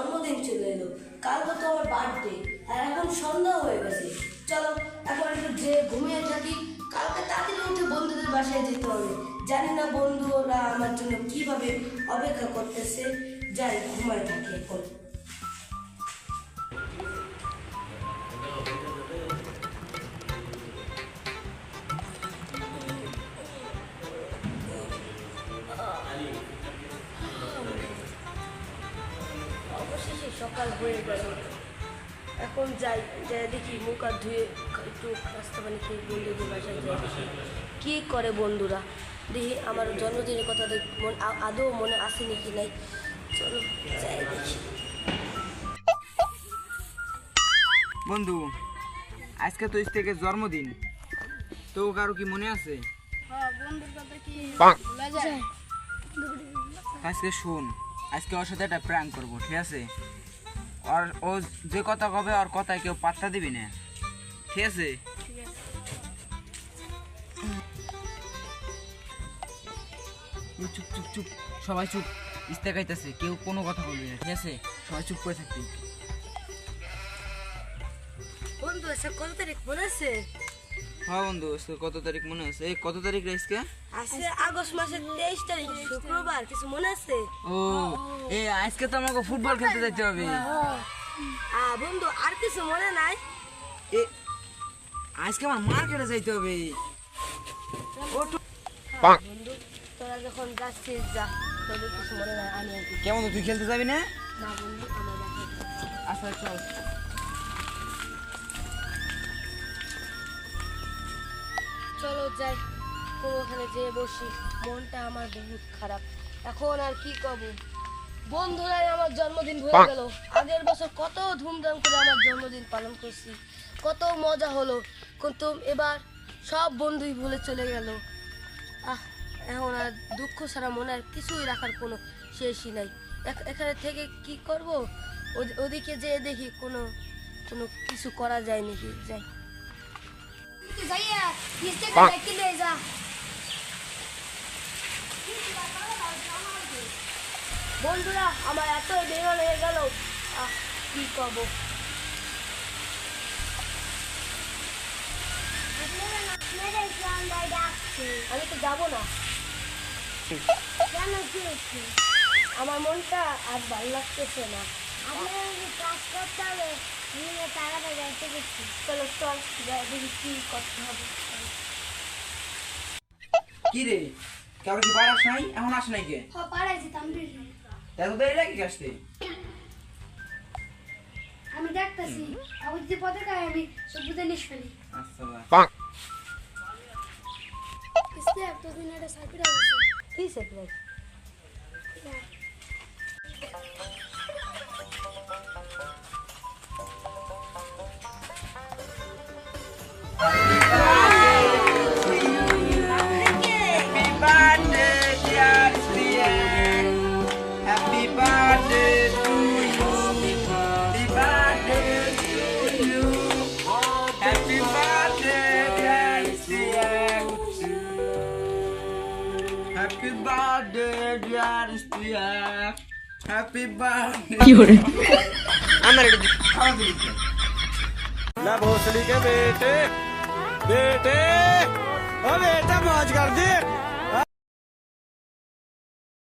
জন্মদিন চলে এলো। কালকে তো আমার বার্থডে আর এখন সন্ধ্যা হয়ে গেছে। চলো, এখন একটু ঘুমিয়ে থাকি, কালকে তাড়াতাড়ি উঠে বন্ধুদের বাসায় যেতে হবে। জানি না বন্ধুরা আমার জন্য কীভাবে অপেক্ষা করতেছে। যাই, ঘুমায় থাকি এখন। সকাল হয়ে গেল। এখন যাই যাই দেখি মুখ আর ধুয়ে একটু রাস্তা পানি খেয়ে বন্ধুদের বাসায় যাই। দেখি কী করে বন্ধুরা? দেখি আমার জন্মদিনের কথা দেখ মন আদৌ মনে আসেনি কি নাই। চলো যাই দেখি। বন্ধু আজকে তো থেকে জন্মদিন। তো কারও কি মনে আছে? আজকে শোন আজকে ওর সাথে একটা প্র্যাঙ্ক করব ঠিক আছে? আর ও যে কথা কবে আর কথায় কেউ পাত্তা দিবি না। ঠিক আছে? চুপ চুপ চুপ। সবাই চুপ। ইস্তে খাইতেছে কেউ কোনো কথা বলবি না ঠিক আছে? সবাই চুপ করে থাকবি। বন্ধু আচ্ছা কত তারিখ মনে আছে? হ্যাঁ বন্ধু আজকে কত তারিখ মনে আছে? এই কত তারিখ রে আজকে? আজকে আগস্ট মাসের তেইশ তারিখ শুক্রবার কিছু মনে আছে? ও এই আজকে তো আমাকে ফুটবল খেলতে যেতে হবে। আ বন্ধু আর কিছু মনে নাই? এ আজকে আমার মার্কেটে যাইতে হবে। বন্ধু তোরা যখন যাচ্ছিস যা তোদের কিছু মনে নাই আমি কেমন তুই খেলতে যাবি না? না বন্ধু আমার। আচ্ছা চল। যাই ওখানে যেয়ে বসি। মনটা আমার বহুত খারাপ। এখন আর কি কব বন্ধুরাই আমার জন্মদিন হয়ে গেল। আগের বছর কত ধুমধাম করে আমার জন্মদিন পালন করছি। কত মজা হলো। কিন্তু এবার সব বন্ধুই ভুলে চলে গেল। আহ এখন আর দুঃখ ছাড়া মনে আর কিছুই রাখার কোনো শেষই নাই। এখ- এখানে থেকে কি করব? ওদিকে যেয়ে দেখি কোনো কোনো কিছু করা যায় নাকি? যাই। বন্ধুরা আমার এত বেরোন হয়ে গেল কি করব মেরে প্রাণ দাই ডাকছে আমি তো যাব না কেন কি আমার মনটা আর ভালো লাগতেছে না আপনার কাজ করতে হবে নিয়ে টাকাটা যাইতে গেছি চলো চল দেখি কি করতে হবে। কি রে? কারও কি বার আস নাই? এখন আস নাই কে? হ পাড়াই যেতাম এত দেরি লাগে কি আসতে? আমি দেখতেছি আমি যে পথে খাই আমি সব বুঝে নিস ফেলি। আচ্ছা একটা দিন একটা সাইকেল আছে কি সে Happy birthday, dear Stia. Happy birthday. I'm ready. ना भोसड़ी के बेटे बेटे ओ बेटा मौज कर